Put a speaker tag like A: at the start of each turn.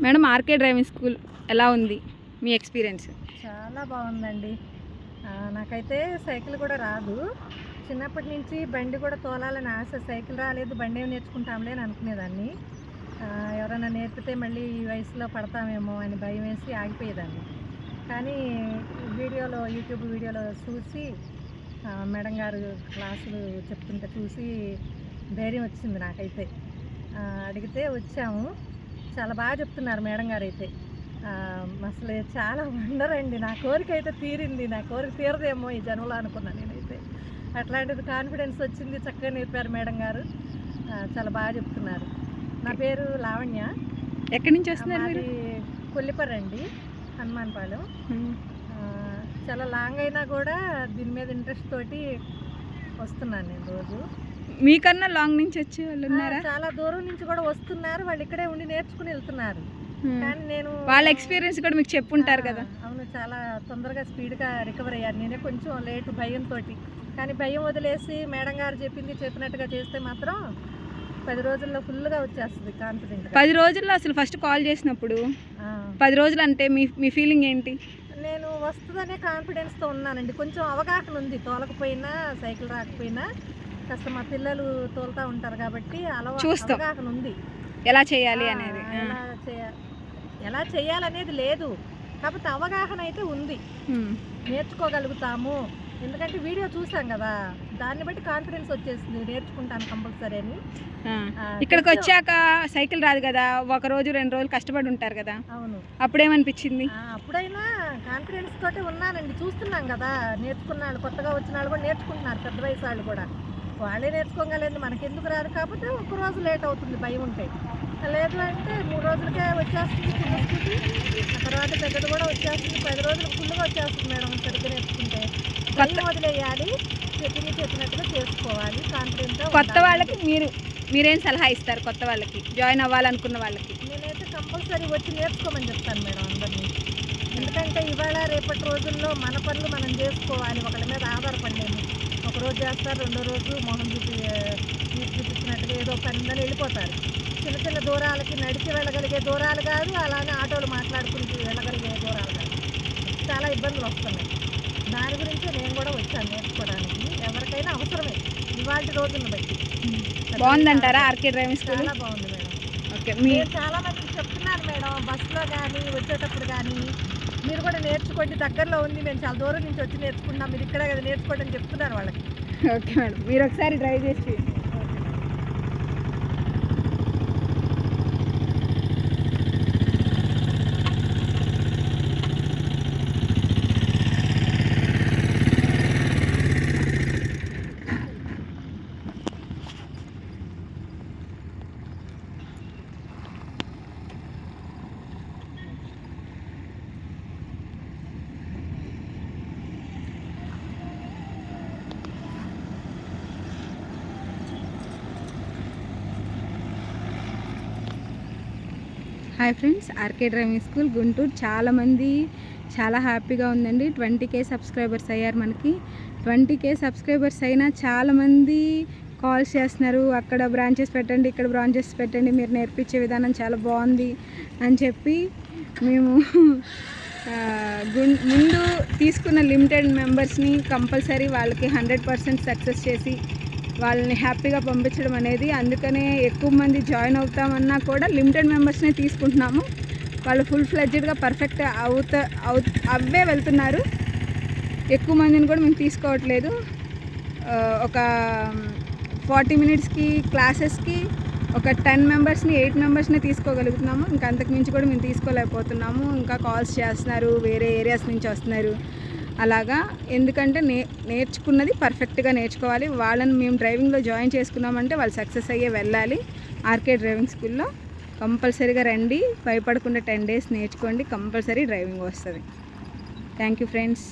A: Madam RK driving school ఎలా ఉంది మీ experience?
B: చాలా బాగుందండి. నాకైతే సైకిల్ కూడా రాదు. చిన్నప్పటి నుంచి బండి కూడా తోలాలని ఆశ సైకిల్ రాలేదు బండి ఏమి నేర్చుకుంటాంలే అని అనుకునేదాన్ని. ఎవరైనా నేర్పితే మళ్ళీ ఈ వయసులో పడతామేమో అని భయం వేసి ఆగిపోయేదాన్ని. కానీ వీడియోలో యూట్యూబ్ వీడియోలో చూసి మేడం గారు క్లాసులు చెప్తుంటే చూసి ధైర్యం వచ్చింది నాకైతే. అడిగితే వచ్చాము. చాలా బాగా చెప్తున్నారు మేడం గారు అయితే అసలు చాలా వండర్ అండి నా కోరిక అయితే తీరింది. నా కోరిక తీరదేమో ఈ జన్మలో అనుకున్నాను నేనైతే. అట్లాంటిది కాన్ఫిడెన్స్ వచ్చింది చక్కగా నేర్పారు మేడం గారు. చాలా బాగా చెప్తున్నారు. నా పేరు లావణ్య.
A: ఎక్కడి నుంచి వస్తున్నారు
B: కొల్లిపర్రు అండి హనుమాన్పాలెం. చాలా లాంగ్ అయినా కూడా దీని మీద ఇంట్రెస్ట్ తోటి వస్తున్నాను నేను రోజు.
A: మీకన్నా లాంగ్ నుంచి వచ్చే వాళ్ళు ఉన్నారా?
B: చాలా దూరం నుంచి కూడా వస్తున్నారు. వాళ్ళు ఇక్కడే ఉండి నేర్చుకుని వెళ్తున్నారు. కానీ నేను
A: వాళ్ళ ఎక్స్పీరియన్స్ కూడా మీకు చెప్పుంటారు కదా.
B: అవును చాలా తొందరగా స్పీడ్గా రికవర్ అయ్యాను నేనే కొంచెం లేటు భయంతో కానీ భయం వదిలేసి మేడం గారు చెప్పింది చెప్పినట్టుగా చేస్తే మాత్రం పది రోజుల్లో ఫుల్గా వచ్చేస్తుంది కాన్ఫిడెంట్
A: పది రోజుల్లో అసలు ఫస్ట్ కాల్ చేసినప్పుడు పది రోజులు అంటే మీ మీ ఫీలింగ్ ఏంటి?
B: నేను వస్తుందనే కాన్ఫిడెన్స్తో ఉన్నానండి. కొంచెం అవగాహన ఉంది. తోలకపోయినా సైకిల్ రాకపోయినా. కాస్త మా పిల్లలు తోలుతా ఉంటారు కాబట్టి
A: చూస్తాం.
B: ఉంది.
A: ఎలా చేయాలి అనేది.
B: ఎలా చేయ ఎలా చేయాలనేది లేదు. కాకపోతే అవగాహన అయితే ఉంది. నేర్చుకోగలుగుతాము. ఎందుకంటే వీడియో చూసాం కదా దాన్ని బట్టి కాన్ఫిడెన్స్ వచ్చేసింది. నేర్చుకుంటాను కంపల్సరీ అని.
A: ఇక్కడికి వచ్చాక సైకిల్ రాదు కదా ఒక రోజు రెండు రోజులు కష్టపడి ఉంటారు కదా.
B: అవును.
A: అప్పుడేమనిపించింది?
B: అప్పుడైనా కాన్ఫిడెన్స్ తోటే ఉన్నానండి. చూస్తున్నాం కదా నేర్చుకున్న కొత్తగా వచ్చిన వాళ్ళు కూడా నేర్చుకుంటున్నారు పెద్ద వయసు వాళ్ళు కూడా. వాళ్ళే నేర్చుకోగలేదు మనకెందుకు రాదు? కాకపోతే ఒక రోజు లేట్ అవుతుంది భయం ఉంటే లేదు అంటే మూడు రోజులకే వచ్చేస్తుంది చిన్న స్కూటీ ఆ తర్వాత పెద్దది కూడా వచ్చేస్తుంది పది రోజులకు ఫుల్గా వచ్చేస్తుంది మేడం సరిగ్గా నేర్చుకుంటే. భయం వదిలేయాలి చెప్పింది చెప్పినట్టుగా చేసుకోవాలి కాన్ఫిడెంట్
A: కొత్త వాళ్ళకి మీరు మీరేం సలహా ఇస్తారు కొత్త వాళ్ళకి? జాయిన్ అవ్వాలనుకున్న వాళ్ళకి?
B: నేనైతే కంపల్సరీ వచ్చి నేర్చుకోమని చెప్తాను మేడం అందరినీ. ఎందుకంటే ఇవాళ రేపటి రోజుల్లో మన పనులు మనం చేసుకోవాలి ఒకళ్ళ మీద ఆధారపడలేము. ఒక రోజు చేస్తారు రెండో రోజు మొహం చూపి చూపించినట్టుగా ఏదో పని ఉందని వెళ్ళిపోతారు. చిన్న చిన్న దూరాలకి నడిచి వెళ్ళగలిగే దూరాలు కాదు అలానే ఆటోలు మాట్లాడుకుంటూ వెళ్ళగలిగే దూరాలు కాదు. చాలా ఇబ్బందులు వస్తున్నాయి. దాని గురించి నేను కూడా వచ్చాను నేర్చుకోవడానికి. ఎవరికైనా అవసరమే. ఇవాళ రోజులను బట్టి.
A: బాగుందంటారా ఆర్కే డ్రైవింగ్ స్కూల్?
B: చాలా బాగుంది మేడం.
A: ఓకే మీ
B: నేను చాలా మందికి చెప్తున్నాను మేడం బస్సులో కానీ వచ్చేటప్పుడు కానీ మీరు కూడా నేర్చుకోండి. దగ్గరలో ఉంది. మేము చాలా దూరం నుంచి వచ్చి నేర్చుకుంటున్నాం. మీరు ఇక్కడే కదా నేర్చుకోండి అని చెప్తున్నాను వాళ్ళకి.
A: Okay madam. మీరు ఒకసారి డ్రైవ్ చేసి hi friends RK driving school Guntur. చాలామంది చాలా హ్యాపీగా ఉందండి. ట్వంటీ కే సబ్స్క్రైబర్స్ అయ్యారు మనకి. ట్వంటీ కే సబ్స్క్రైబర్స్ అయినా చాలామంది కాల్స్ చేస్తున్నారు. అక్కడ బ్రాంచెస్ పెట్టండి ఇక్కడ బ్రాంచెస్ పెట్టండి మీరు నేర్పించే విధానం చాలా బాగుంది అని చెప్పి మేము గుం- ముందు తీసుకున్న లిమిటెడ్ మెంబర్స్ని కంపల్సరీ వాళ్ళకి హండ్రెడ్ పర్సెంట్ సక్సెస్ చేసి వాళ్ళని హ్యాపీగా పంపించడం అనేది అందుకనే ఎక్కువ మంది జాయిన్ అవుతామన్నా కూడా లిమిటెడ్ మెంబర్స్నే తీసుకుంటున్నాము. వాళ్ళు ఫుల్ ఫ్లెడ్జెడ్గా పర్ఫెక్ట్ అవుత అవు అవే వెళ్తున్నారు. ఎక్కువ మందిని కూడా మేము తీసుకోవట్లేదు. ఒక ఫార్టీ మినిట్స్కి క్లాసెస్కి ఒక టెన్ మెంబర్స్ని ఎయిట్ మెంబర్స్ని తీసుకోగలుగుతున్నాము. ఇంకా అంతకు మించి కూడా మేము తీసుకోలేకపోతున్నాము. ఇంకా కాల్స్ చేస్తున్నారు వేరే ఏరియాస్ నుంచి వస్తున్నారు. అలాగా. ఎందుకంటే నే నేర్చుకున్నది పర్ఫెక్ట్గా నేర్చుకోవాలి. వాళ్ళని మేము డ్రైవింగ్లో జాయిన్ చేసుకున్నామంటే వాళ్ళు సక్సెస్ అయ్యే వెళ్ళాలి. ఆర్కే డ్రైవింగ్ స్కూల్లో కంపల్సరీగా రండి. భయపడకుండా టెన్ డేస్ నేర్చుకోండి. కంపల్సరీ డ్రైవింగ్ వస్తుంది. Thank you friends.